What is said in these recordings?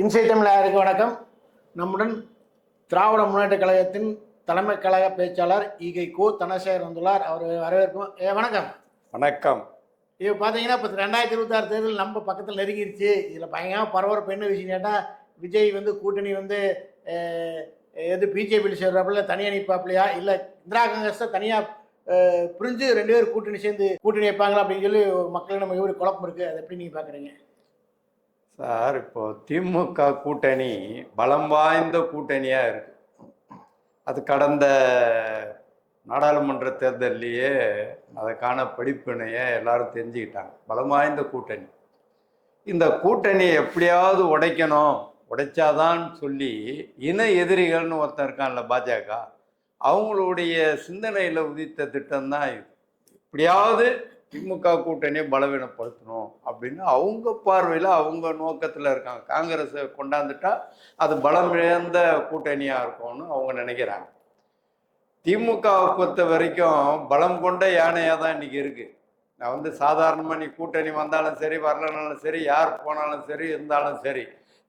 இன்சை தமிழருக்கு வணக்கம். நம்முடன் திராவிட முன்னேற்ற கழகத்தின் தலைமை கழக பேச்சாளர் ஈகை கோ தனசேகர் வந்துள்ளார். அவர் வரவேற்கும். ஏ வணக்கம். வணக்கம். இப்போ பார்த்தீங்கன்னா இப்போ ரெண்டாயிரத்தி இருபத்தாறு தேர்தல் நம்ம பக்கத்தில் நெருங்கிருச்சு. இதில் பயங்கரமாக பரபரப்பு. என்ன விஷயம் கேட்டால் விஜய் வந்து கூட்டணி வந்து எது பிஜேபியில் சேர்றாப்புல தனியாக நிற்பாப்லையா இல்லை இந்திரா காங்கிரஸை தனியாக புரிஞ்சு ரெண்டு பேரும் கூட்டணி சேர்ந்து கூட்டணி வைப்பாங்களா அப்படின்னு சொல்லி மக்கள் நம்ம எப்படி குழப்பம் இருக்குது அதை எப்படி நீங்கள் பார்க்குறீங்க சார் இப்போ திமுக கூட்டணி பலம் வாய்ந்த கூட்டணியாக இருக்கு. அது கடந்த நாடாளுமன்ற தேர்தல்லையே அதுக்கான படிப்பினையை எல்லாரும் தெரிஞ்சுக்கிட்டாங்க. பலம் வாய்ந்த கூட்டணி. இந்த கூட்டணியை எப்படியாவது உடைக்கணும். உடைச்சாதான் சொல்லி இன எதிரிகள்னு ஒருத்தன் இருக்கான்ல பாஜக அவங்களுடைய சிந்தனையில் உதித்த திட்டம் தான் இது. எப்படியாவது திமுக கூட்டணியை பலவீனப்படுத்தணும் அப்படின்னு அவங்க பார்வையில் அவங்க நோக்கத்தில் இருக்காங்க. காங்கிரஸை கொண்டாந்துட்டா அது பலம் இழந்த கூட்டணியாக இருக்கும்னு அவங்க நினைக்கிறாங்க. திமுகவை பொறுத்த வரைக்கும் பலம் கொண்ட யானையாக தான் இன்றைக்கி இருக்குது நான் வந்து சாதாரணமாக நீ கூட்டணி வந்தாலும் சரி வரலனாலும் சரி யார் போனாலும் சரி இருந்தாலும் சரி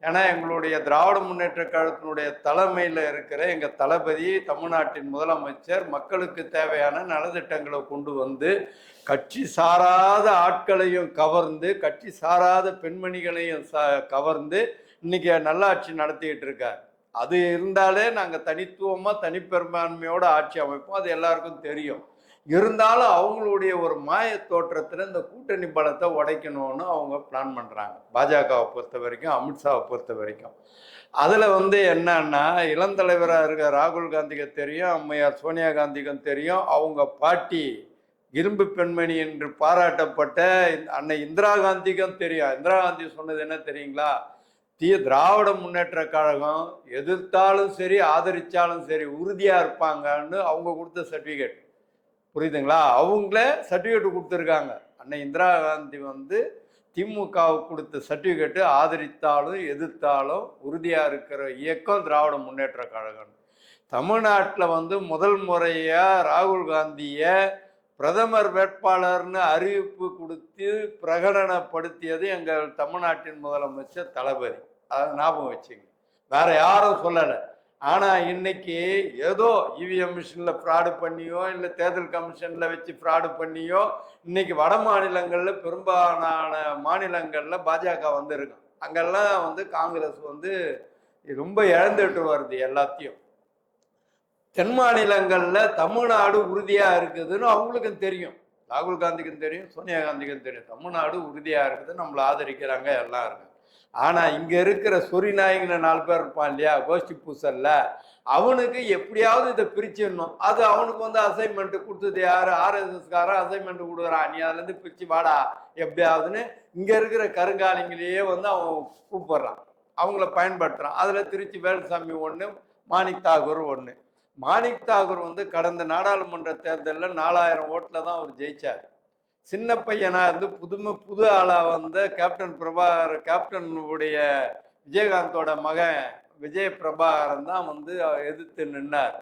ஏன்னா எங்களுடைய திராவிட முன்னேற்ற கழகத்தினுடைய தலைமையில் இருக்கிற எங்கள் தளபதி தமிழ்நாட்டின் முதலமைச்சர் மக்களுக்கு தேவையான நலத்திட்டங்களை கொண்டு வந்து கட்சி சாராத ஆட்களையும் கவர்ந்து கட்சி சாராத பெண்மணிகளையும் ச கவர்ந்து இன்னைக்கு நல்லாட்சி நடத்திக்கிட்டு இருக்கார். அது இருந்தாலே நாங்கள் தனித்துவமாக தனிப்பெரும்பான்மையோட ஆட்சி அமைப்போம். அது எல்லாருக்கும் தெரியும். இருந்தாலும் அவங்களுடைய ஒரு மாய தோற்றத்தில் இந்த கூட்டணி பலத்தை உடைக்கணும்னு அவங்க பிளான் பண்ணுறாங்க பாஜகவை பொறுத்த வரைக்கும் அமித்ஷாவை பொறுத்த வரைக்கும். அதில் வந்து என்னன்னா இளந்தலைவராக இருக்க ராகுல் காந்திக்கு தெரியும் அம்மையார் சோனியா காந்திக்கும் தெரியும். அவங்க பாட்டி இரும்பு பெண்மணி என்று பாராட்டப்பட்ட அன்னை இந்திரா காந்திக்கும் தெரியும். இந்திரா காந்தி சொன்னது என்ன தெரியுங்களா? தீய திராவிட முன்னேற்ற கழகம் எதிர்த்தாலும் சரி ஆதரித்தாலும் சரி உறுதியாக இருப்பாங்கன்னு அவங்க கொடுத்த சர்டிஃபிகேட் புரியுதுங்களா? அவங்களே சர்டிஃபிகேட் கொடுத்துருக்காங்க. அன்னை இந்திரா காந்தி வந்து திமுகவுக்கு கொடுத்த சர்டிஃபிகேட்டு ஆதரித்தாலும் எதிர்த்தாலும் உறுதியாக இருக்கிற இயக்கம் திராவிட முன்னேற்ற கழகம். தமிழ்நாட்டில் வந்து முதல் முறையாக ராகுல் காந்தியை பிரதமர் வேட்பாளர்னு அறிவிப்பு கொடுத்து பிரகடனப்படுத்தியது எங்கள் தமிழ்நாட்டின் முதலமைச்சர் தளபதி. அதை ஞாபகம் வச்சுங்க. வேற யாரும் சொல்லலை. ஆனால் இன்னைக்கு ஏதோ இவிஎம் மிஷினில் ஃப்ராடு பண்ணியோ இல்லை தேர்தல் கமிஷனில் வச்சு ஃப்ராடு பண்ணியோ இன்னைக்கு வட மாநிலங்களில் பெரும்பாலான மாநிலங்களில் பாஜக வந்துருக்கும் அங்கெல்லாம் வந்து காங்கிரஸ் வந்து ரொம்ப இழந்துட்டு வருது எல்லாத்தையும். தென் மாநிலங்களில் தமிழ்நாடு உறுதியாக இருக்குதுன்னு அவங்களுக்கும் தெரியும். ராகுல் காந்திக்கும் தெரியும் சோனியா காந்திக்கும் தெரியும். தமிழ்நாடு உறுதியாக இருக்குது நம்மளை ஆதரிக்கிறாங்க எல்லாம் இருக்கு ஆனால் இங்கே இருக்கிற சொறி நாலு பேர் இருப்பான் இல்லையா கோஷ்டி பூசல்ல அவனுக்கு எப்படியாவது இதை பிரிச்சிடணும். அது அவனுக்கு வந்து அசைன்மெண்ட் கொடுத்தது யார்? ஆர்எஸ்எஸ்காரன் அசைன்மெண்ட் கொடுக்குறான். நீ அதுலேருந்து பிரித்து வாடா. எப்படியாவதுன்னு இங்கே இருக்கிற கருங்காலிங்களையே வந்து அவன் கூப்பிட்றான். அவங்கள பயன்படுத்துகிறான் அதில் திருச்சி வேலுசாமி ஒன்று மாணிக் தாகூர் ஒன்று மாணிக் தாகூர் வந்து கடந்த நாடாளுமன்ற தேர்தலில் நாலாயிரம் ஓட்டில் தான் அவர் ஜெயிச்சார். சின்ன பையனா இருந்து புதுமை புது ஆளா வந்த கேப்டன் பிரபாகர் கேப்டனுடைய விஜயகாந்தோட மகன் விஜய பிரபாகரன் தான் வந்து எதிர்த்து நின்னார்.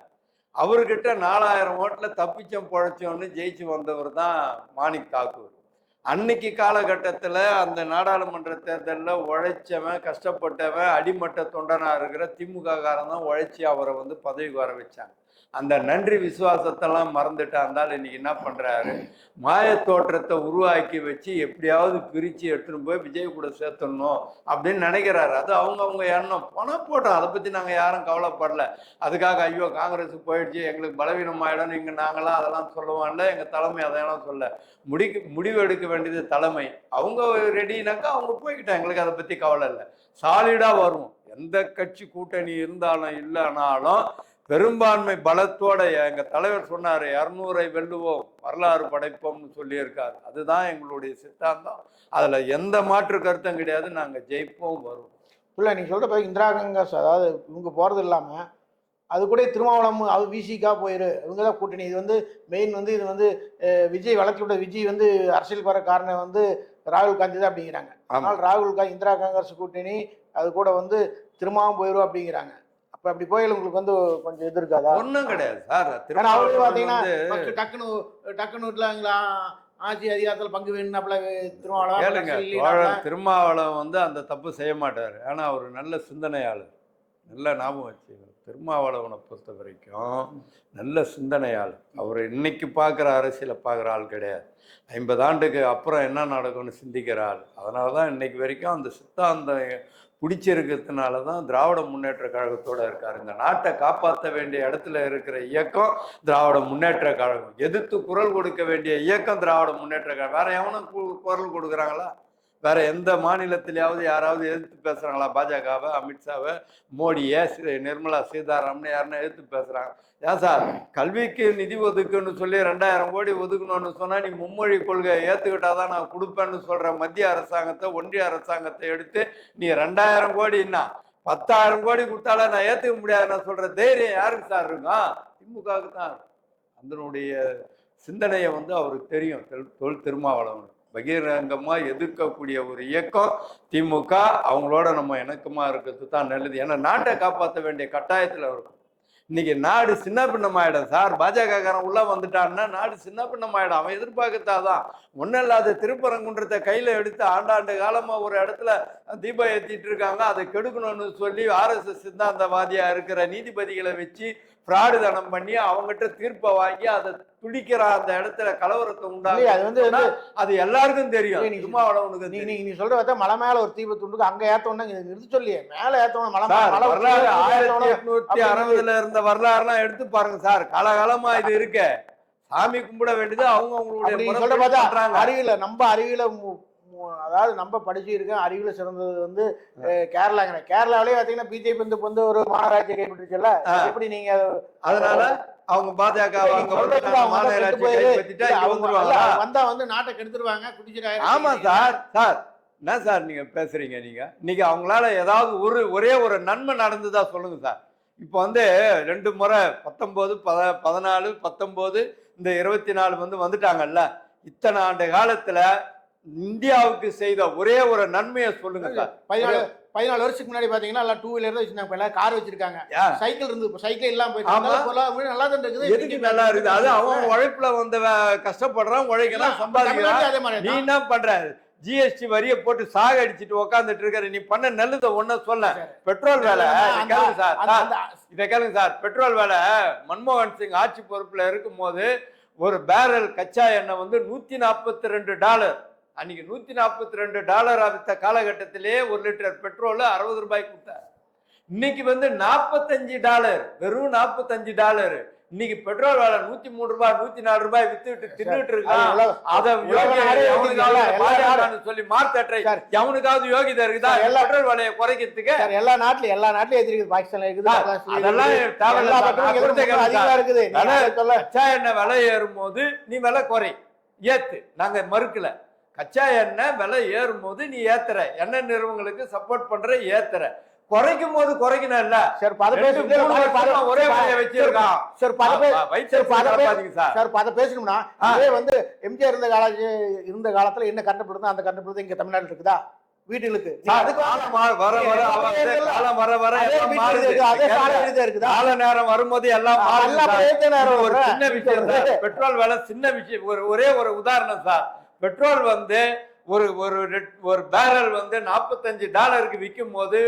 அவர்கிட்ட நாலாயிரம் ஓட்டில் தப்பிச்சம் பொழைச்சோன்னு ஜெயிச்சு வந்தவர் தான் மாணிக் தாக்கூர். அன்னைக்கு காலகட்டத்தில் அந்த நாடாளுமன்ற தேர்தலில் உழைச்சவன் கஷ்டப்பட்டவன் அடிமட்ட தொண்டனாக இருக்கிற திமுக காரன் தான் உழைச்சி அவரை வந்து பதவிக்கு வர வச்சாங்க. அந்த நன்றி விசுவாசத்தெல்லாம் மறந்துட்டு இருந்தாலும் இன்னைக்கு என்ன பண்றாரு? மாய தோற்றத்தை உருவாக்கி வச்சு எப்படியாவது பிரித்து எடுத்துன்னு போய் விஜய் கூட சேர்த்துடணும் அப்படின்னு நினைக்கிறாரு. அது அவங்க அவங்க எண்ணம். பணம் போட்டோம். அதை பற்றி நாங்கள் யாரும் கவலைப்படல. அதுக்காக ஐயோ காங்கிரஸ் போயிடுச்சு. எங்களுக்கு பலவீனம் ஆயிடும் இங்கே நாங்களாம் அதெல்லாம் சொல்லுவான்ல எங்கள் தலைமை அதையெல்லாம் சொல்ல. முடிக்க முடிவு எடுக்க வேண்டியது தலைமை. அவங்க ரெடினாக்கா அவங்க போய்கிட்டாங்க எங்களுக்கு அதை பற்றி கவலை இல்லை. சாலிடாக வரும் எந்த கட்சி கூட்டணி இருந்தாலும் இல்லைனாலும் பெரும்பான்மை பலத்தோட எங்க தலைவர் சொன்னாரு இரநூறை வெல்லுவோம் வரலாறு படைப்போம்னு சொல்லியிருக்காரு. அதுதான் எங்களுடைய சித்தாந்தம். அதுல எந்த மாற்று கருத்தும் கிடையாது நாங்க ஜெயிப்போம் வருவோம். இல்லை நீங்கள் சொல்கிற பிறகு இந்திரா காங்கிரஸ் அதாவது இவங்க போகிறது இல்லாமல் அது கூட திருமாவளம் அது விசிக்கா போயிரு. இவங்க தான் கூட்டணி. இது வந்து மெயின் வந்து இது வந்து விஜய் வளர்ச்சி விட்ட விஜய் வந்து அரசியலுக்கு வர காரணம் வந்து ராகுல் காந்தி தான் அப்படிங்கிறாங்க. ஆனால் ராகுல் காந்தி இந்திரா காங்கிரஸ் கூட்டணி அது கூட வந்து திருமாவும் போயிடும் அப்படிங்கிறாங்க. அப்போ அப்படி போயில உங்களுக்கு வந்து கொஞ்சம் இது இருக்காதா? ஒண்ணும் கிடையாது சார். ஏன்னா அவரு பார்த்தீங்கன்னா first டக்குனு டக்குனு இல்லைங்களா ஆட்சி அதிகாரத்துல பங்கு திருமாவளவன் கேளுங்க திருமாவளவன் வந்து அந்த தப்பு செய்ய மாட்டார். ஆனா அவர் நல்ல சிந்தனையாளர். நல்ல ஞாபகம் வச்சுக்கணும் திருமாவளவனை பொறுத்த வரைக்கும் நல்ல சிந்தனையாளர். அவர் இன்னைக்கு பார்க்குற அரசியலை பார்க்குற ஆள் கிடையாது. ஐம்பது ஆண்டுக்கு அப்புறம் என்ன நடக்கும்னு சிந்திக்கிற ஆள். அதனால தான் இன்னைக்கு வரைக்கும் அந்த சித்தாந்தம் பிடிச்சிருக்கிறதுனால தான் திராவிட முன்னேற்ற கழகத்தோட இருக்காரு. இந்த நாட்டை காப்பாற்ற வேண்டிய இடத்துல இருக்கிற இயக்கம் திராவிட முன்னேற்ற கழகம். எதிர்த்து குரல் கொடுக்க வேண்டிய இயக்கம் திராவிட முன்னேற்ற கழகம். வேற எவனும் கு- குரல் கொடுக்குறாங்களா? வேற எந்த மாநிலத்திலேயாவது யாராவது எதிர்த்து பேசுறாங்களா? பாஜகவை அமித்ஷாவை மோடியை ஸ்ரீ நிர்மலா சீதாராமன் யாருன்னு எதிர்த்து பேசுறாங்க. ஏன் சார்? கல்விக்கு நிதி ஒதுக்குன்னு சொல்லி ரெண்டாயிரம் கோடி ஒதுக்கணும்னு சொன்னா நீ மும்மொழி கொள்கையை ஏத்துக்கிட்டாதான் நான் கொடுப்பேன்னு சொல்ற மத்திய அரசாங்கத்தை ஒன்றிய அரசாங்கத்தை எடுத்து நீ ரெண்டாயிரம் கோடின்னா பத்தாயிரம் கோடி கொடுத்தாலும் நான் ஏத்துக்க முடியாது நான் சொல்ற தைரியம் யாருக்கு சார் இருக்கும் திமுகவுக்கு தான். அதனுடைய சிந்தனையை வந்து அவருக்கு தெரியும் தொல்- திருமாவளவனுக்கு. பகிரங்கமாக எதிர்க்கக்கூடிய ஒரு இயக்கம் திமுக. அவங்களோட நம்ம இணக்கமாக இருக்கிறது தான் நல்லது. ஏன்னா நாட்டை காப்பாற்ற வேண்டிய கட்டாயத்தில் இருக்கும். இன்னைக்கு நாடு சின்ன பின்னமாயிடும் சார் பாஜகக்காரன் உள்ளே வந்துட்டான்னா நாடு சின்ன பின்னமாயிடும் அவன் எதிர்பார்க்கத்தாதான். ஒன்றும் இல்லாத திருப்பரங்குன்றத்தை கையில் எடுத்து ஆண்டாண்டு காலமாக ஒரு இடத்துல தீபம் ஏற்றிட்டு இருக்காங்க. அதை கெடுக்கணும்னு சொல்லி ஆர்எஸ்எஸ் சித்தாந்தவாதியாக இருக்கிற நீதிபதிகளை வச்சு ஃப்ராடு தனம் பண்ணி அவங்ககிட்ட தீர்ப்பை வாங்கி அதை துடிக்கிற அந்த இடத்துல கலவரத்தை உண்டாங்க அது வந்து அது எல்லாருக்கும் தெரியும் நீ- திருமாவளவனுக்கு நீ தெரியும். நீ நீ சொல்ற பார்த்தா மலை மேல ஒரு தீப துண்டுக்கு அங்க ஏத்தோம்னா நிறுத்த சொல்லியே மேல ஏத்தோம் மலை வரலாறு ஆயிரத்தி. எட்நூத்தி அறுபதுல இருந்த வரலாறுலாம் எடுத்து பாருங்க சார் காலகாலமா இது இருக்க சாமி கும்பிட வேண்டியது அவங்க அவங்களுடைய நீ. அறிவியல நம்ம மு- அதாவது நம்ம படிச்சு இருக்கோம் அறிவியல சிறந்தது வந்து அஹ், கேரளாங்கிறேன் கேரளாவிலேயே பாத்தீங்கன்னா பிஜேபி வந்து வந்து ஒரு மாநகராட்சி கைப்பற்றிச்சுல்ல? ஆ. எப்படி நீங்க அதனால அவங்க பாஜக வந்து வந்தா நாட்டை கெடுத்துருவாங்க குடிச்சிட்டு ஆமா சார் சார். என்ன சார் நீங்க பேசுறீங்க நீங்க? இன்னைக்கு அவங்களால ஏதாவது ஒரு ஒரே ஒரு நன்மை நடந்ததா சொல்லுங்க சார். இப்போ வந்து ரெண்டு முறை பத்தொன்பது பத பதினாலு பத்தொன்பது இந்த இருபத்தி நாலு வந்து வந்துட்டாங்கல்ல. இத்தனை ஆண்டு காலத்துல இந்தியாவுக்கு செய்த ஒரே ஒரு நன்மையை சொல்லுங்க சார். பதினாலு பதினாலு வருஷத்துக்கு முன்னாடி பாத்தீங்கன்னா எல்லாம் டூ வீலர் தான் வச்சிருந்தாங்க. எல்லாம் கார் வச்சிருக்காங்க? சைக்கிள் இருந்து சைக்கிள் இல்லாம போயிட்டு எல்லாம் நல்லா தான் இருக்குது. எதுக்கு நல்லா இருக்குது? அது அவன் உழைப்புல வந்த கஷ்டப்படுறான் உழைக்கிறான் சம்பாதிக்கிறான் அதே மாதிரி நீ. என்ன பண்ற? ஜிஎஸ்டி வரியை போட்டு சாக அடிச்சிட்டு உக்காந்துட்டு இருக்காரு. நீ பண்ண நல்லத ஒண்ணு சொல்ல. பெட்ரோல் வேலை. கேளுங்க சார். இதை கேளுங்க சார். பெட்ரோல் வேலை மன்மோகன் சிங் ஆட்சி பொறுப்புல இருக்கும்போது ஒரு பேரல் கச்சா எண்ணெய் வந்து நூத்தி நாற்பத்தி ரெண்டு டாலர் அன்னைக்கு நூத்தி நாற்பத்தி ரெண்டு டாலர் வித்த காலகட்டத்திலே ஒரு லிட்டர் பெட்ரோல் அறுபது ரூபாய்க்கு கொடுத்தார். இன்னைக்கு வந்து நாற்பத்தஞ்சு டாலர் வெறும் நாற்பத்தஞ்சு டாலர். இன்னைக்கு பெட்ரோல் வேலை நூத்தி மூணு ரூபாய் நூத்தி நாலு ரூபாய் வித்துட்டு தின்னுட்டு இருக்கான். அத சொல்லி மார்த்தட்டை. எவனுக்காவது யோகிதா இருக்குதா எல்லா- பெட்ரோல் விலையை குறைக்கிறதுக்கு. எல்லா நாட்டுலயும் எல்லா நாட்டுலயும் எதிர்க்குது பாகிஸ்தான்ல இருக்குது அதெல்லாம் எண்ணெய் விலை ஏறும்போது நீ விலை குறை. ஏத்து. நாங்க மறுக்கல. கச்சா எண்ணெய் விலை ஏறும்போது நீ ஏத்துற. எண்ணெய் நிறுவனங்களுக்கு சப்போர்ட் பண்ற ஏத்துற. குறைக்கும் போது குறைக்கணும் இல்ல. சார் பத பேச ஒரே வச்சிருக்கான் சார் பத பேச சார், பத பத பேசணும்னா. இதே வந்து எம்ஜிஆர் இருந்த கால இருந்த காலத்துல என்ன கண்டுபிடிந்தோ அந்த கண்டுபிடித்து இங்க தமிழ்நாட்டுல இருக்குதா? சார். பெட்ரோல் விலை சின்ன விஷயம். ஒரு ஒரே ஒரு உதாரணம் சார். பெட்ரோல் வந்து ஒரு ஒரு ஒரு பேரல் வந்து நாற்பத்தஞ்சு டாலருக்கு விற்கும் போது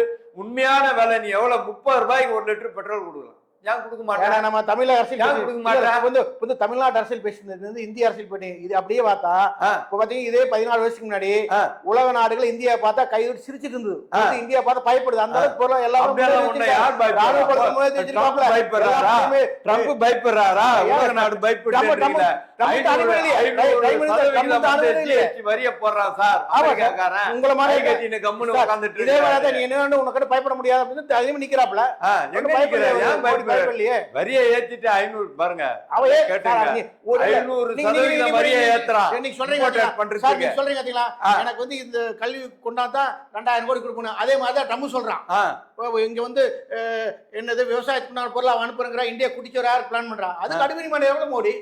உண்மையான விலை நீ எவ்வளோ முப்பது ரூபாய்க்கு ஒரு லிட்டர் பெட்ரோல் கொடுக்கலாம். ஏன் கொடுக்க மாட்டேன் நம்ம தமிழக அரசியல் கொடுக்க மாட்டேன்? வந்து வந்து தமிழ்நாட்டு அரசியல் பேசுனது வந்து இந்திய அரசியல் பண்ணி இது அப்படியே பார்த்தா. இப்ப பாத்தீங்கன்னா இதே பதினாலு வருஷத்துக்கு முன்னாடி. உலக நாடுகள் இந்தியா பார்த்தா கைவிட்டு சிரிச்சிட்டு இருந்தது. இந்தியா பார்த்தா பயப்படுது. அந்த அளவுக்கு பொருளை. ட்ரம்ப் பயப்படுறாரா? பயப்படுறாரா? உலக நாடு. GST வரிய போடுறான் சார். உங்களை மாதிரி கை கட்டின்னு கம்முன்னு இதே இருக்காரு. நீ என்ன உனக்கு பயப்பட முடியாது அப்படின்னு நிக்கிறாப்ல. ஆ, வரியை ஏத்திட்டு ஐநூறு பாருங்க. ஐநூறு சதவீதம் வரியை ஏத்துறான். நீங்க சொல்றீங்க நீங்க சொல்றீங்க பாத்தீங்களா? எனக்கு வந்து இந்த கல்வி கொண்டாதான் ரெண்டாயிரம் கோடி கொடுக்கணும். அதே மாதிரி தான் ட்ரம்ப் சொல்றான். இங்க வந்து என்னது விவசாயத்துக்குண்டான பொருளை அவன் அனுப்புறங்கிற இந்தியா குடிச்சு யார் பிளான் பண்றான் அது மணி எவ்வளவு மோடி?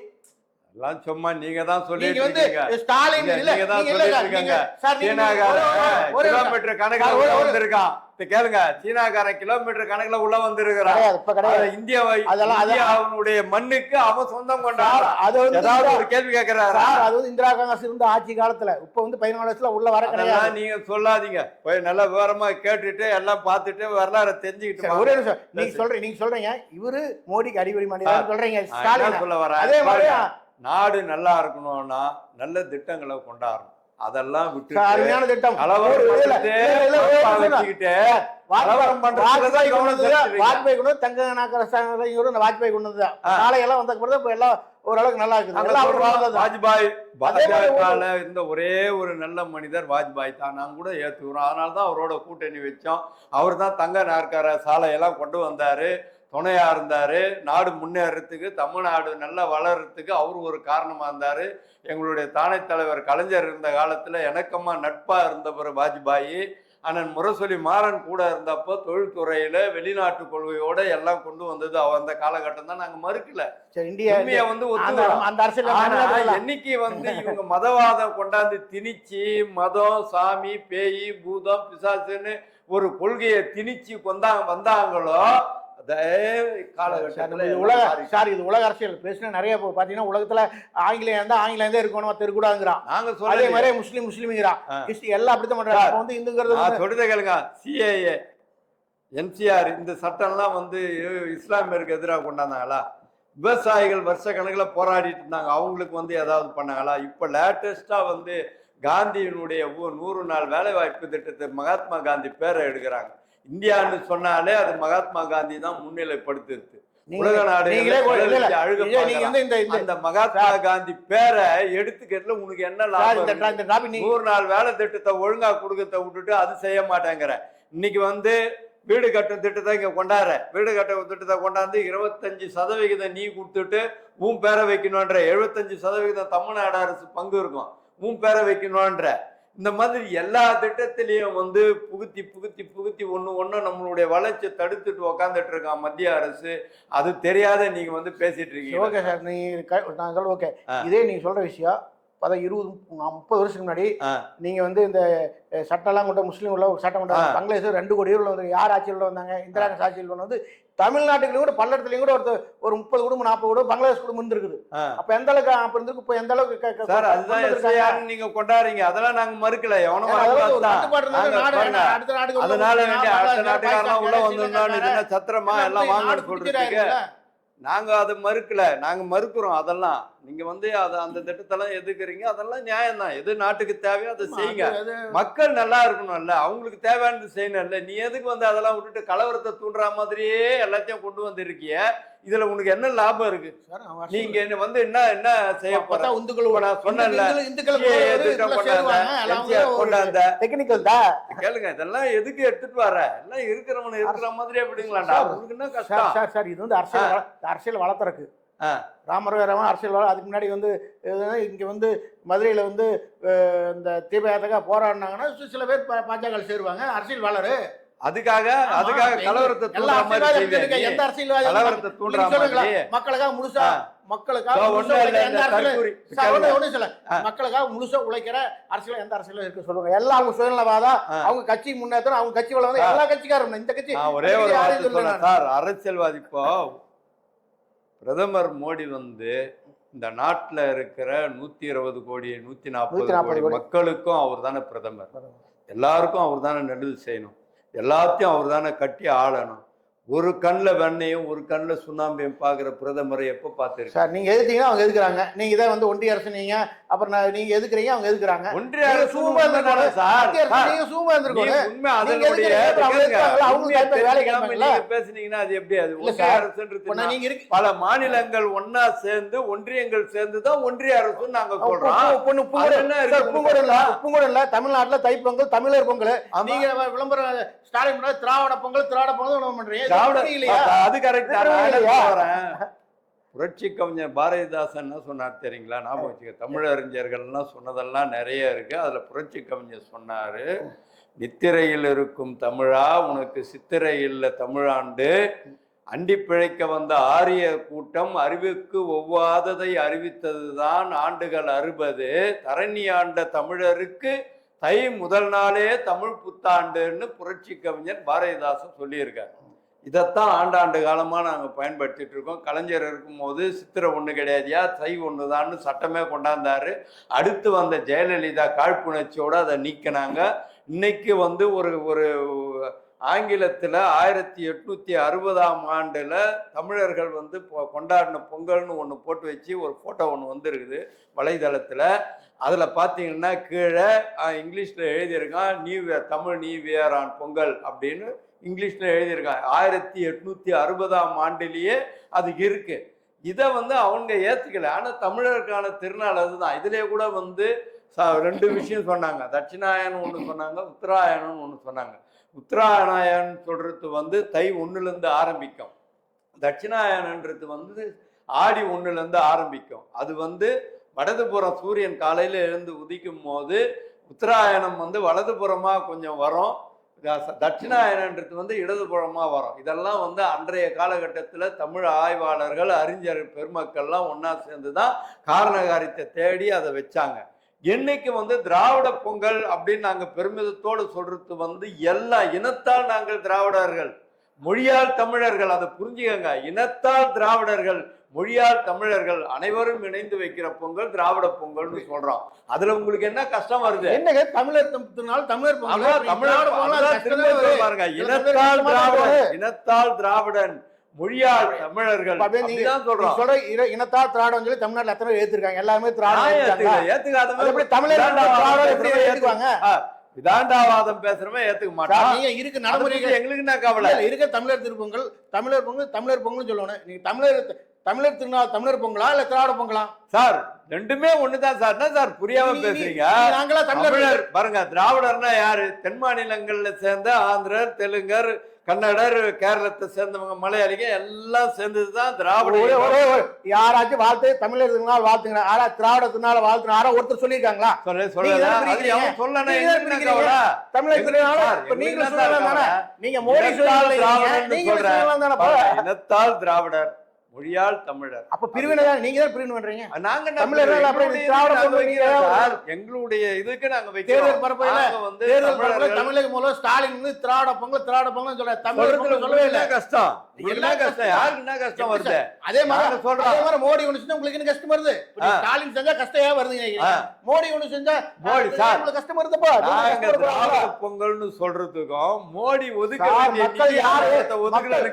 எல்லாம் சும்மா நீங்க தான் சொல்லிட்டு இருக்கீங்க. ஸ்டாலின் நீங்க தான் சொல்லிட்டு இருக்கீங்க. கிலோமீட்டர் கணக்குல உள்ள வந்திருக்கான் கேளுங்க. சீனாக்காரன் கிலோமீட்டர் கணக்குல உள்ள வந்திருக்கிறான் அது- இந்தியாவுடைய மண்ணுக்கு அவன் சொந்தம் சார், கொண்டாடுறான் அது ஏதாவது ஒரு கேள்வி கேட்கிறாரா? அது வந்து இந்திரா காங்கிரஸ் இருந்த ஆட்சி காலத்துல. இப்ப வந்து பதினாலு வருஷத்துல உள்ள வர கிடையாது. நீங்க சொல்லாதீங்க. போய் நல்ல விவரமா கேட்டுட்டு எல்லாம் பார்த்துட்டு வரலாறு தெரிஞ்சுக்கிட்டு. ஒரே நிமிஷம். நீங்க. சொல்றீங்க நீங்க சொல்றீங்க. இவரு மோடிக்கு அடிபடி. மாட்டேங்கிறாரு சொல்றீங்க ஸ்டாலின். சொல்ல வரேன் அதே மாதிரி நாடு நல்லா இருக்கணும்னா நல்ல திட்டங்களை கொண்டாடணும். அதெல்லாம் விட்டு அருமையான திட்டம். வாஜ்பாய் கொண்டு வந்து தங்க நாக்கரசாங்க இவரு இந்த வாஜ்பாய் கொண்டு வந்தது ஆ. சாலையெல்லாம் வந்த பிறகு இப்ப எல்லாம் ஓரளவுக்கு நல்லா இருக்குது. வாஜ்பாய் பாஜகல இருந்த ஒரே ஒரு நல்ல மனிதர் வாஜ்பாய் தான். நாங்க கூட ஏத்துக்கிறோம். அதனால தான் அவரோட கூட்டணி வச்சோம். அவர் தான் தங்க நாற்கார சாலையெல்லாம் கொண்டு வந்தாரு. துணையா இருந்தாரு. நாடு முன்னேறதுக்கு தமிழ்நாடு நல்லா வளர்றதுக்கு அவர் ஒரு காரணமா இருந்தாரு. எங்களுடைய தானை தலைவர் கலைஞர் இருந்த காலத்துல எனக்கம்மா நட்பா இருந்தவர் வாஜ்பாய் அண்ணன் முரசொலி மாறன் கூட இருந்தப்போ தொழில்துறையில வெளிநாட்டு கொள்கையோட எல்லாம் கொண்டு வந்தது. அந்த காலகட்டம் தான் நாங்க மறுக்கல. இந்தியா வந்து என்னைக்கு வந்து இவங்க மதவாதம் கொண்டாந்து திணிச்சு மதம் சாமி பேய் பூதம் பிசாசுன்னு ஒரு கொள்கையை திணிச்சு கொண்டாங்க வந்தாங்களோ அதே காலகட்டத்துல உலக. சார் இது உலக அரசியல். பேசினா நிறைய இப்போ பாத்தீங்கன்னா உலகத்துல ஆங்கிலேயம் இருந்தா ஆங்கிலேயம் தான் இருக்கணும்? தெருக்கூடாதுங்கிறான். நாங்க அதே சொல்ல மாதிரி முஸ்லீம் முஸ்லீம்ங்கிறான். கிறிஸ்டி எல்லாம் அப்படித்தான் பண்றாங்க அப்ப வந்து இந்துங்கிறது சொல்றதை கேளுங்க. சிஏஏ என்சிஆர் இந்த சட்டம்லாம் வந்து இஸ்லாமியருக்கு எதிராக கொண்டாந்தாங்களா? விவசாயிகள் வருஷ கணக்கில் போராடிட்டு இருந்தாங்க. அவங்களுக்கு வந்து ஏதாவது பண்ணாங்களா? இப்போ லேட்டஸ்டா வந்து காந்தியினுடைய நூறு நாள் வேலை வாய்ப்பு திட்டத்தை மகாத்மா காந்தி பேரை எடுக்கிறாங்க. இந்தியான்னு சொன்னாலே அது மகாத்மா காந்தி தான் முன்னிலைப்படுத்துது நீங்க- உலக நீங்க. வந்து இந்த மகாத்மா காந்தி பேரை எடுத்துக்கிறதுல உனக்கு என்ன லாபம் நூறு நாள் வேலை திட்டத்தை ஒழுங்கா கொடுக்கறத விட்டுட்டு அது செய்ய மாட்டேங்கிற. இன்னைக்கு வந்து வீடு கட்டும் திட்டத்தை இங்க கொண்டாடுற. வீடு கட்டும் திட்டத்தை கொண்டாந்து இருபத்தஞ்சு சதவிகிதம் நீ கொடுத்துட்டு உன் பேரை வைக்கணுன்ற எழுபத்தஞ்சு சதவிகிதம் தமிழ்நாடு அரசு பங்கு இருக்கும். உன் பேரை வைக்கணுன்ற இந்த மாதிரி எல்லா திட்டத்திலையும் வந்து புகுத்தி புகுத்தி புகுத்தி ஒன்று ஒன்று நம்மளுடைய வளர்ச்சியை தடுத்துட்டு உக்காந்துட்டு இருக்கான் மத்திய அரசு அது தெரியாத நீங்க வந்து பேசிட்டு இருக்கீங்க ஓகே சார் நீ க- நான் சொல்ல ஓகே. இதே நீங்க சொல்ற விஷயம் அதான் இருபது முப்பது வருஷத்துக்கு முன்னாடி. நீங்க வந்து இந்த சட்டம்லாம் கொண்ட முஸ்லீம் உள்ள சட்டம் கொண்டு. பங்களாதேஷ் ரெண்டு கோடி உள்ள வந்து யார் ஆட்சியில் வந்தாங்க இந்திரா காந்தி ஆட்சியில் வந்து தமிழ்நாட்டுக்குள்ளயும் கூட பல்லடத்துலயும் கூட ஒருத்தர் ஒரு முப்பது குடும்பம் நாற்பது குடும்பம் பங்களாதேஷ் குடும்பம் இருந்திருக்குது. அப்ப எந்த அளவுக்கு அப்ப இருந்திருக்கு இப்ப எந்த அளவுக்கு சார் அதுதான் நீங்க கொண்டாடுறீங்க. அதெல்லாம் நாங்க மறுக்கல. எவனும் ஒரு அதனால வேண்டி அடுத்த நாட்டுக்காரெல்லாம் உள்ள என்ன சத்திரமா எல்லாம் வாங்கன்னு குடிச்சிட்டாருல்ல? நாங்க அதை மறுக்கல. நாங்க மறுக்கிறோம். அதெல்லாம் நீங்க வந்து அதை அந்த திட்டத்தெல்லாம் எதுக்குறீங்க? அதெல்லாம் நியாயம் தான் எது நாட்டுக்கு தேவையோ அதை செய்யுங்க. மக்கள் நல்லா இருக்கணும்ல. அவங்களுக்கு தேவையானது செய்யணும்ல. நீ எதுக்கு வந்து அதெல்லாம் விட்டுட்டு கலவரத்தை தூண்டுற மாதிரியே எல்லாத்தையும் கொண்டு வந்திருக்கிய? இதுல உனக்கு என்ன லாபம் இருக்கு? நீங்க என்ன வந்து என்ன என்ன செய்ய போற? இந்துக்கள் நான் சொன்னேன்ல, கொண்டாந்த, டெக்னிக்கல் தான். கேளுங்க இதெல்லாம் எதுக்கு எடுத்துட்டு வர? எல்லாம் இருக்கிறவன இருக்கிற மாதிரியே சார், உங்களுக்கு என்ன சார் கஷ்டம்? சார் சார் இது வந்து அரசியல் அரசியல் வளர்த்துறக்கு. ராமர் வேறவன் அரசியல் வள அதுக்கு முன்னாடி வந்து இங்க வந்து மதுரையில வந்து இந்த தீபயாத்திரக்கா போராடினாங்கன்னா சில பேர் பாஜக சேருவாங்க அரசியல் வளரு அதுக்காக அதுக்காக கலவரத்தை. எந்த அரசியல்வாதி கலவரத்தை மக்களுக்காக முழுசா. மக்களுக்காக. ஒண்ணும் சொல்ல. மக்களுக்காக முழுசா உழைக்கிற அரசியல் எந்த அரசியலும் இருக்கு சொல்லுங்க எல்லாம் அவங்க சுயநலவாதா. அவங்க கட்சி முன்னேற்றம் அவங்க கட்சி வளர்ந்து. எல்லா கட்சிக்காரும் இந்த கட்சி ஒரே சார் அரசியல்வாதி இப்போ பிரதமர் மோடி வந்து இந்த நாட்டுல இருக்கிற நூத்தி இருபது கோடி நூத்தி நாற்பது 140 கோடி கோடி. மக்களுக்கும் அவர் தானே பிரதமர். எல்லாருக்கும் அவர் தானே நல்லது செய்யணும். எல்லாத்தையும் அவர் தானே கட்டி ஆளணும். ஒரு கண்ணில் வெண்ணையும் ஒரு கண்ணில் சுண்ணாம்பையும் பார்க்குற பிரதமரை எப்போ பார்த்துருக்கேன் சார் நீங்க எதுக்கீங்கன்னா அவங்க எதுக்குறாங்க. நீங்க இதை வந்து ஒன்றிய அரசு நீங்க அப்புறம் நான் நீங்க எதுக்குறீங்க அவங்க எதுக்குறாங்க. ஒன்றிய அரசு சும்மா இருந்திருக்கணும். சார் மத்திய அரசு சார், நீங்க சும்மா நீ இருந்திருக்கணும் உண்மை அதனுடைய எதுக்கு அப்புறம் அவங்க கேளுங்க, இருக்காங்களா? அவங்க உண்மையை கைப்பற்ற வேலை? நீங்க பேசுனீங்கன்னா அது எப்படி? அது ஒன்றிய அரசுன்றது பல மாநிலங்கள் ஒன்னா சேர்ந்து ஒன்றியங்கள் சேர்ந்து தான் ஒன்றிய அரசுன்னு நாங்க சொல்றோம். பொண்ணு அது என்ன இருக்கு? பூங்கோடு இல்ல. பூங்கோடு இல்ல. தமிழ்நாட்டுல தைப்பொங்கல் தமிழர் பொங்கல். ஆமா. நீங்க விளம்பரம் ஸ்டாலின் திராவிட பொங்கல் திராவிட பொங்கல் விளம்பரம் பண்றீங்க. அது கரெக்ட்? புரட்சி கவிஞர் பாரதிதாசன் என்ன சொன்னார் தெரியுங்களா? ஞாபகம் வச்சுக்க. தமிழறிஞர்கள்லாம் சொன்னதெல்லாம் நிறைய இருக்கு. அதுல புரட்சி கவிஞர் சொன்னாரு நித்திரையில் இருக்கும் தமிழா உனக்கு சித்திரை இல்ல தமிழாண்டு. அண்டி பிழைக்க வந்த ஆரிய கூட்டம் அறிவுக்கு ஒவ்வாததை அறிவித்ததுதான் ஆண்டுகள் அறுபது. தரணி ஆண்ட தமிழருக்கு தை முதல் நாளே தமிழ் புத்தாண்டுன்னு புரட்சி கவிஞர் பாரதிதாசன் சொல்லியிருக்கார். இதைத்தான் ஆண்டாண்டு காலமாக நாங்கள் பயன்படுத்திட்டு இருக்கோம். கலைஞர் இருக்கும்போது சித்திரை ஒன்று கிடையாதியா? சை ஒன்று தான்னு சட்டமே கொண்டாந்தார். அடுத்து வந்த ஜெயலலிதா காழ்ப்புணர்ச்சியோடு அதை நீக்கினாங்க. இன்னைக்கு வந்து ஒரு ஒரு ஆங்கிலத்தில் ஆயிரத்தி எட்நூற்றி அறுபதாம் ஆண்டில் தமிழர்கள் வந்து பொ- கொண்டாடின பொங்கல்னு ஒன்று போட்டு வச்சு ஒரு ஃபோட்டோ ஒன்று வந்திருக்குது வலைதளத்தில். அதில் பார்த்தீங்கன்னா கீழே இங்கிலீஷில் எழுதியிருக்கான் new year Tamil new year on Pongal அப்படின்னு இங்கிலீஷில் எழுதியிருக்கான். ஆயிரத்தி எட்நூற்றி அறுபதாம் ஆண்டிலேயே அது இருக்குது இதை வந்து அவங்க ஏற்றுக்கல ஆனால் தமிழருக்கான திருநாள் அதுதான். இதுலேயே கூட வந்து ச- ரெண்டு விஷயம் சொன்னாங்க. தட்சிணாயனம் ஒன்று சொன்னாங்க உத்தராயணம்னு ஒன்று சொன்னாங்க. உத்தராயணாயன் சொல்கிறது வந்து தை ஒன்றுலேருந்து ஆரம்பிக்கும். தட்சிணாயனன்றது வந்து ஆடி ஒன்றுலேருந்து ஆரம்பிக்கும். அது வந்து வடதுபுறம் சூரியன் காலையில் எழுந்து உதிக்கும் போது உத்தராயணம் வந்து வலதுபுறமாக கொஞ்சம் வரும். த- தட்சிணாயனன்றது வந்து இடதுபுறமாக வரும். இதெல்லாம் வந்து அன்றைய காலகட்டத்தில் தமிழ் ஆய்வாளர்கள் அறிஞர் பெருமக்கள்லாம் ஒன்றா சேர்ந்து தான் காரணகாரியத்தை தேடி அதை வச்சாங்க. என்னைக்கு வந்து திராவிட பொங்கல் அப்படின்னு நாங்கள் பெருமிதத்தோடு சொல்றது வந்து எல்லா இனத்தால் நாங்கள் திராவிடர்கள். மொழியால் தமிழர்கள் அதை புரிஞ்சுக்கங்க. இனத்தால் திராவிடர்கள். மொழியால் தமிழர்கள் அனைவரும் இணைந்து வைக்கிற பொங்கல் திராவிட பொங்கல்னு சொல்றோம். அதுல உங்களுக்கு என்ன கஷ்டம் வருது? என்னங்க தமிழர் தமிழர் தமிழர் திராவிட. பாருங்க. இனத்தால் திராவிடன் இனத்தால் திராவிடன் மொழியால் தமிழர்கள். இப்ப அப்படியே நீங்க- அப்படிதான் நீங்க சொல்றோம். சொல்ற இன- இனத்தார் திராவிடம் சொல்லி தமிழ்நாட்டுல எத்தனை ஏத்திருக்காங்க. எல்லாருமே திராவிடம் எப்படி தமிழர் ஆ, விதாண்டாவாதம் பேசுறவன் ஏத்துக்க மாட்டான். நீங்க இருக்கு நடைமுறைகள். எங்களுக்கு என்ன கவலை? இருக்க தமிழர் திருப்பொங்கல் தமிழர் பொங்கல் தமிழர் பொங்கல் சொல்லணும். நீங்க தமிழர் தமிழர் திருநாள் தமிழர் பொங்கலா இல்ல திராவிட பொங்கலா? சார் ரெண்டுமே ஒண்ணுதான் சார். என்ன சார் புரியாம பேசுறீங்க? நாங்களா தமிழர் பாருங்க திராவிடர்னா யாரு? தென் மாநிலங்கள்ல சேர்ந்த ஆந்திரர் தெலுங்கர் கன்னடர் கேரளத்தை சேர்ந்தவங்க மலையாளிங்க எல்லாம் சேர்ந்ததுதான் திராவிட யாராச்சும் வாழ்த்து தமிழர் திருநாள் வாழ்த்துங்க. ஆனா திராவிட திருநாள் வாழ்த்து யாரோ ஒருத்தர் சொல்லியிருக்காங்களா? சொல்ல நீங்க சொல்லல தான் அது பிரிக்கிறீங்க. அவன் சொல்லணும் எங்களுக்கு நீங்க சொல்லலாம்? நீங்க மோடி சொல்லலாம். சொல்லலாம் இனத்தால் திராவிடர். மொழியால் தமிழர் அப்ப பிரிவினை நீங்க தான் பிரிவினை பண்றீங்க நாங்க தமிழர்கள் எங்களுடைய இதுக்கு நாங்க தேர்தல் வந்து பரப்புல தமிழர்கள் தமிழக முதல்வர் ஸ்டாலின் வந்து திராவிட பொங்கல் திராவிட பொங்கல் சொல்ற தமிழர் சொல்றதுல பொங்கல் சொல்லவே இல்ல கஷ்டம் என்ன கஷ்டம். யாருக்கு என்ன கஷ்டம் வருது அதே மாதிரி சொல்றோம். அதே மாதிரி மோடி ஒண்ணு செஞ்சா உங்களுக்கு என்ன கஷ்டம் வருது. ஸ்டாலின் செஞ்சா கஷ்டம் ஏன் வருதுங்க. மோடி ஒண்ணு செஞ்சா மோடி சார். உங்களுக்கு கஷ்டம் வருதுப்பா நீங்க? திராவிட பொங்கல்னு சொல்றதுக்கும் மோடி ஒதுக்க மக்கள் யாரு? மக்கள்-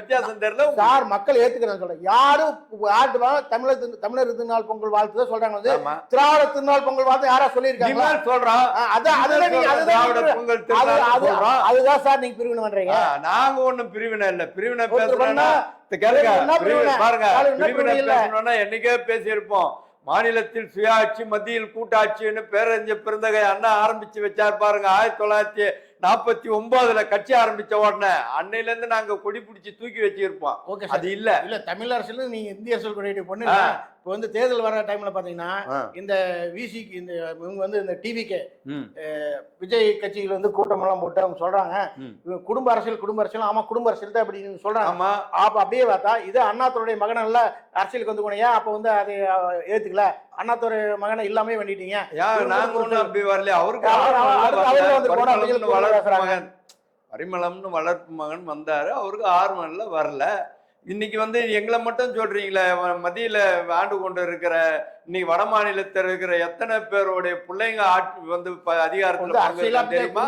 வித்தியாசம் தெரியல? சார் மக்கள் சொல்றேன். யாரும் வேணாலும் தமிழர் தமிழர் திருநாள் பொங்கல் வாழ்த்து சொல்றாங்க வந்து. திராவிட திருநாள் பொங்கல் வாழ்த்து யாரா சொல்றோம் ஆ, அதான் அதுதான் நீங்க அதுதான் பொங்கல் சார் நீங்க பிரிவினை பண்றீங்க. நாங்க ஒண்ணும் பிரிவினை இல்ல. பிரிவினை பிரிவினை? பாருங்க. பிரிவினை. பேசணும்னா என்னைக்கே பேசியிருப்போம். மாநிலத்தில் சுயாட்சி மத்தியில் கூட்டாட்சின்னு பேரறிஞர் பெருந்தகை அண்ணா ஆரம்பிச்சு வச்சார் பாருங்க. ஆயிரத்தி தொள்ளாயிரத்தி நாற்பத்தி ஒன்பதுல கட்சி ஆரம்பிச்ச உடனே அன்னையில இருந்து நாங்க கொடி பிடிச்சி தூக்கி வச்சிருப்போம். ஓகே அது இல்ல. இல்ல தமிழ் அரசுல நீங்க இந்திய அரசு கொண்டு பொண்ணு. இப்போ வந்து தேர்தல் வர டைம்ல பாத்தீங்கன்னா. இந்த விசிக்கு இந்த இவங்க வந்து இந்த டிவிக்கு விஜய் கட்சியில் வந்து கூட்டம் எல்லாம் போட்டு அவங்க சொல்றாங்க. குடும்ப அரசியல் குடும்ப அரசியல் ஆமா குடும்ப அரசியல் தான் அப்படின்னு சொல்றாங்க. ஆமா. அப்ப அப்படியே பார்த்தா இது அண்ணாத்துடைய மகன் இல்ல அரசியலுக்கு வந்து போனீங்க அப்ப வந்து அதை ஏத்துக்கல. அண்ணாத்துறை மகனை இல்லாமே பண்ணிட்டீங்க நாங்க ஒண்ணும் அப்படி வரல அவருக்கு பரிமளம்னு வளர்ப்பு. மகன். பரிமளம்னு வளர்ப்பு மகன் வந்தாரு. அவருக்கு ஆர்வம் இல்ல வரல. இன்னைக்கு வந்து எங்களை மட்டும் சொல்றீங்களே அவன் மத்தியில ஆண்டு கொண்டு இருக்கிற இன்னைக்கு வட மாநிலத்தில் இருக்கிற எத்தனை பேருடைய பிள்ளைங்க ஆட்சி வந்து அதிகாரத்துல தெரியுமா?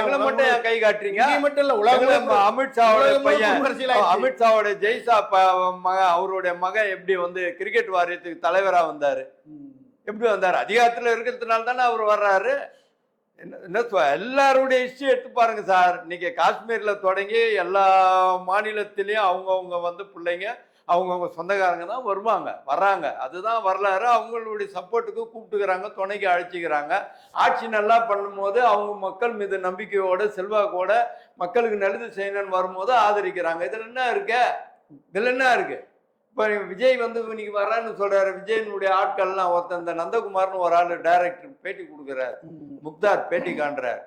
எங்களை மட்டும் கை காட்டுறீங்க? மட்டும் இல்ல உலகம் அமித்ஷாவோட பையன். அமித்ஷாவோட மக அவருடைய மகன் எப்படி வந்து கிரிக்கெட் வாரியத்துக்கு தலைவரா வந்தாரு? எப்படி வந்தாரு? அதிகாரத்துல இருக்கிறதுனால தானே அவர் வர்றாரு. என்ன என்ன சொ- எல்லாருடைய ஹிஸ்ட்ரி எடுத்து பாருங்க சார். இன்னைக்கு காஷ்மீர்ல தொடங்கி எல்லா மாநிலத்திலையும் அவங்கவுங்க வந்து பிள்ளைங்க அவங்கவுங்க சொந்தக்காரங்க தான் வருவாங்க வர்றாங்க. அதுதான் வரலாறு. அவங்களுடைய சப்போர்ட்டுக்கு கூப்பிட்டுக்கிறாங்க துணைக்கு அழைச்சிக்கிறாங்க. ஆட்சி நல்லா பண்ணும்போது அவங்க மக்கள் மீது நம்பிக்கையோட செல்வாக்கோட மக்களுக்கு நல்லது செய்யணும்னு வரும்போது ஆதரிக்கிறாங்க. இதில் என்ன இருக்கு? இதில் என்ன இருக்குது இப்போ விஜய் வந்து இன்னைக்கு வர்றான்னு சொல்றாரு. விஜயனுடைய ஆட்கள்லாம் ஒருத்தன் இந்த நந்தகுமார்னு ஒரு ஆள் டைரக்டர் பேட்டி கொடுக்குறாரு. முக்தார் பேட்டி காண்றார்.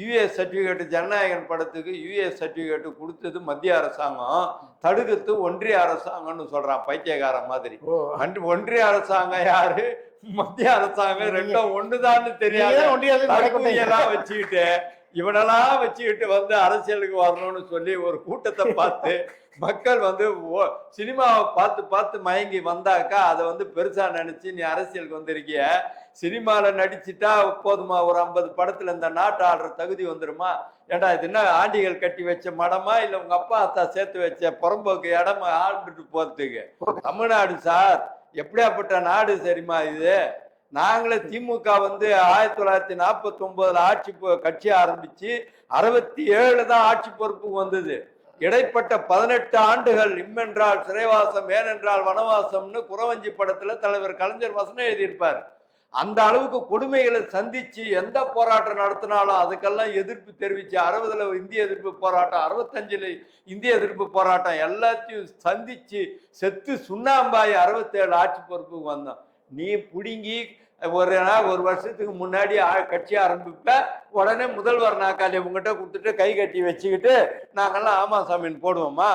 யூஎஸ் சர்டிஃபிகேட் ஜனநாயகன் படத்துக்கு யூஎஸ் சர்டிஃபிகேட் கொடுத்தது மத்திய அரசாங்கம். தடுக்கிறது ஒன்றிய அரசாங்கம்னு சொல்றான் பைத்தியக்காரன் மாதிரி. ஒன்றிய அரசாங்கம் யாரு? மத்திய அரசாங்கம். ரெண்டும் ஒண்ணுதான்னு தெரியாத வச்சுக்கிட்டு இவனெல்லாம் வச்சுக்கிட்டு வந்து அரசியலுக்கு வரணும்னு சொல்லி ஒரு கூட்டத்தை பார்த்து மக்கள் வந்து சினிமாவை பார்த்து பார்த்து மயங்கி வந்தாக்கா அதை வந்து பெருசா நினைச்சு நீ அரசியலுக்கு வந்திருக்கிய? சினிமால நடிச்சிட்டா போதுமா? ஒரு ஐம்பது படத்துல இந்த நாட்டு ஆடுற தகுதி வந்துருமா? ஏடா இது என்ன ஆண்டிகள் கட்டி வச்ச மடமா? இல்ல உங்க அப்பா அத்தா சேர்த்து வச்ச புறம்போக்கு இடமா ஆண்டுட்டு போறதுக்கு. தமிழ்நாடு சார் எப்படியாப்பட்ட நாடு சரிமா இது? நாங்களே திமுக வந்து ஆயிரத்தி தொள்ளாயிரத்தி நாற்பத்தி ஒன்பதுல ஆட்சி கட்சி ஆரம்பிச்சு அறுபத்தி ஏழு தான் ஆட்சி பொறுப்புக்கு வந்தது. இடைப்பட்ட பதினெட்டு ஆண்டுகள் இம்மென்றால் சிறைவாசம் ஏனென்றால் வனவாசம்னு குறவஞ்சி படத்துல தலைவர் கலைஞர் வசனம் எழுதியிருப்பார். அந்த அளவுக்கு கொடுமைகளை சந்திச்சு எந்த போராட்டம் நடத்தினாலும் அதுக்கெல்லாம் எதிர்ப்பு தெரிவிச்சு அறுபதுல இந்திய எதிர்ப்பு போராட்டம் அறுபத்தஞ்சுல இந்திய எதிர்ப்பு போராட்டம் எல்லாத்தையும் சந்திச்சு செத்து சுண்ணாம்பாய் அறுபத்தேழு ஆட்சி பொறுப்புக்கு வந்தோம். நீ பிடுங்கி ஒரு நாள் ஒரு வருஷத்துக்கு முன்னாடி ஆ- கட்சி ஆரம்பிப்ப உடனே முதல்வர் நாக்காளி உங்ககிட்ட கொடுத்துட்டு கை கட்டி வச்சுக்கிட்டு நாங்கெல்லாம் ஆமா சாமின்னு போடுவோமா?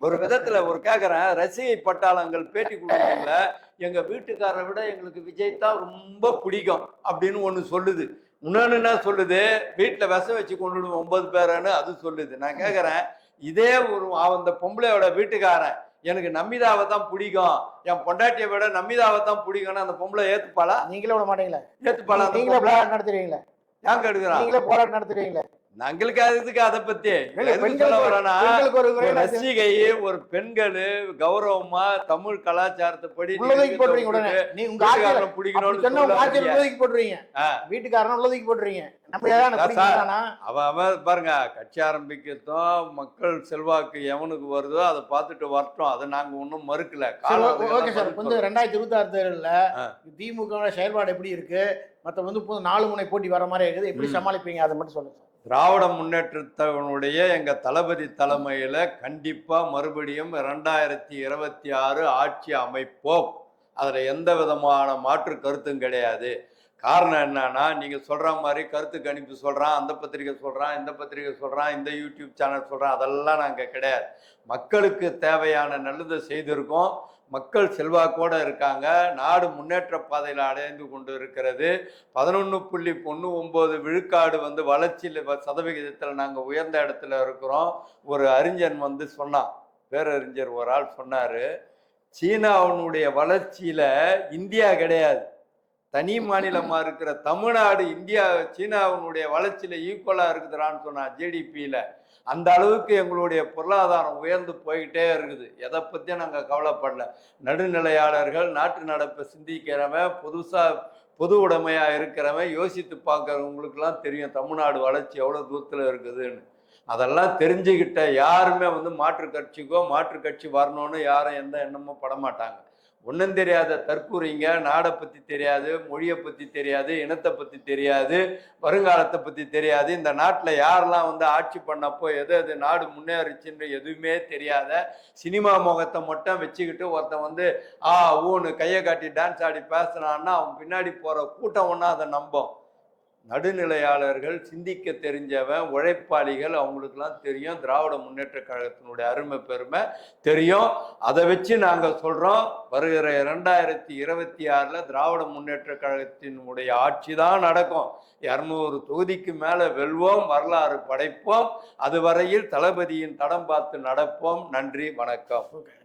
ஒரு விதத்துல ஒரு கேக்குறேன். ரசிகை பட்டாளங்கள் பேட்டி கொடுக்கல எங்க வீட்டுக்காரரை விட எங்களுக்கு விஜய் தான் ரொம்ப பிடிக்கும் அப்படின்னு ஒண்ணு சொல்லுது. இன்னொன்னு என்ன சொல்லுது? வீட்டுல விஷம் வச்சு கொண்டு ஒன்பது பேரன்னு அது சொல்லுது. நான் கேக்குறேன் இதே ஒரு அந்த பொம்பளையோட வீட்டுக்காரன் எனக்கு நமிதாவை தான் பிடிக்கும். என் பொண்டாட்டியை விட நமிதாவை தான் பிடிக்கும்னு அந்த பொம்பளை ஏத்துப்பாளா? நீங்களே விட மாட்டீங்களா. ஏத்துப்பாளா நீங்களே போராட்டம் நடத்துறீங்களா. ஏன் கெடுக்கிறான் நீங்களே போராட்டம் நடத்துறீங்களா. எங்களுக்கு அதுக்கு அதை பத்தி ரசிகை ஒரு பெண்கள் கௌரவமா தமிழ் கலாச்சாரத்தை படி போட்டுறீங்க உடனே. நீ உங்க உள்ளதைக்கு போட்டுறீங்க. வீட்டுக்காரன உள்ளதைக்கு போட்டுறீங்க. அவன் அவன் பாருங்க கட்சி ஆரம்பிக்கட்டும் மக்கள் செல்வாக்கு எவனுக்கு வருதோ அதை பார்த்துட்டு வரட்டும். அதை நாங்க ஒன்றும் மறுக்கல. Okay sir. இப்போ வந்து ரெண்டாயிரத்தி இருபத்தி ஆறு தேர்தலில். திமுக செயல்பாடு எப்படி இருக்கு? மற்ற வந்து நாலு முனை போட்டி வர மாதிரி இருக்குது. எப்படி. சமாளிப்பீங்க? அதை மட்டும் சொல்லுங்க திராவிட முன்னேற்றத்தினுடைய எங்கள் தளபதி தலைமையில் கண்டிப்பாக மறுபடியும் ரெண்டாயிரத்தி இருபத்தி ஆறு ஆட்சி அமைப்போம். அதில் எந்த விதமான மாற்று கருத்தும் கிடையாது. காரணம் என்னன்னா நீங்கள் சொல்கிற மாதிரி கருத்து கணிப்பு சொல்கிறான் அந்த பத்திரிகை சொல்கிறான் இந்த பத்திரிகை சொல்கிறான் இந்த யூடியூப் சேனல் சொல்கிறான் அதெல்லாம் நாங்கள் கிடையாது. மக்களுக்கு தேவையான நல்லதை செய்திருக்கோம். மக்கள் செல்வாக்கோட இருக்காங்க. நாடு முன்னேற்ற பாதையில் அடைந்து கொண்டு இருக்கிறது. பதினொன்று புள்ளி பொண்ணு ஒம்பது விழுக்காடு வந்து வளர்ச்சியில் சதவிகிதத்தில் நாங்கள் உயர்ந்த இடத்துல இருக்கிறோம். ஒரு அறிஞன் வந்து சொன்னான். பேரறிஞர் ஒரு ஆள் சொன்னார். சீனாவினுடைய வளர்ச்சியில் இந்தியா கிடையாது. தனி மாநிலமாக இருக்கிற தமிழ்நாடு இந்தியா சீனாவினுடைய வளர்ச்சியில் ஈக்குவலாக இருக்குதுறான்னு சொன்னான் ஜிடிபியில். அந்த அளவுக்கு எங்களுடைய பொருளாதாரம் உயர்ந்து போய்கிட்டே இருக்குது. எதை பற்றியும் நாங்கள் கவலைப்படல. நடுநிலையாளர்கள் நாட்டு நடப்பை சிந்திக்கிறவன் புதுசாக பொது உடைமையாக இருக்கிறவன் யோசித்து பார்க்குறவங்களுக்குலாம் தெரியும் தமிழ்நாடு வளர்ச்சி எவ்வளோ தூரத்தில் இருக்குதுன்னு. அதெல்லாம் தெரிஞ்சுக்கிட்ட யாருமே வந்து மாற்று கட்சிக்கோ மாற்று கட்சி வரணும்னு யாரும் எந்த எண்ணமும் பட மாட்டாங்க ஒன்றும் தெரியாத தற்கூறிங்க நாடை பற்றி தெரியாது மொழியை பற்றி தெரியாது இனத்தை பற்றி தெரியாது வருங்காலத்தை பற்றி தெரியாது. இந்த நாட்டில் யாரெல்லாம் வந்து ஆட்சி பண்ணப்போ எது எது நாடு முன்னேறிச்சுன்னு எதுவுமே தெரியாத சினிமா முகத்தை மட்டும் வச்சுக்கிட்டு ஒருத்தன் வந்து ஆ ஊன்னு கையை காட்டி டான்ஸ் ஆடி பேசுனான்னா அவன் பின்னாடி போகிற கூட்டம் ஒன்றா அதை நம்பும். நடுநிலையாளர்கள் சிந்திக்க தெரிஞ்சவன் உழைப்பாளிகள் அவங்களுக்கெல்லாம் தெரியும். திராவிட முன்னேற்ற கழகத்தினுடைய அருமை பெருமை தெரியும். அதை வச்சு நாங்கள் சொல்கிறோம் வருகிற இரண்டாயிரத்தி இருபத்தி ஆறில் திராவிட முன்னேற்ற கழகத்தினுடைய ஆட்சி தான் நடக்கும். இரநூறு தொகுதிக்கு மேலே வெல்வோம் வரலாறு படைப்போம். அதுவரையில் தளபதியின் தடம் பார்த்து நடப்போம். நன்றி வணக்கம். ஓகே. நன்றி வணக்கம்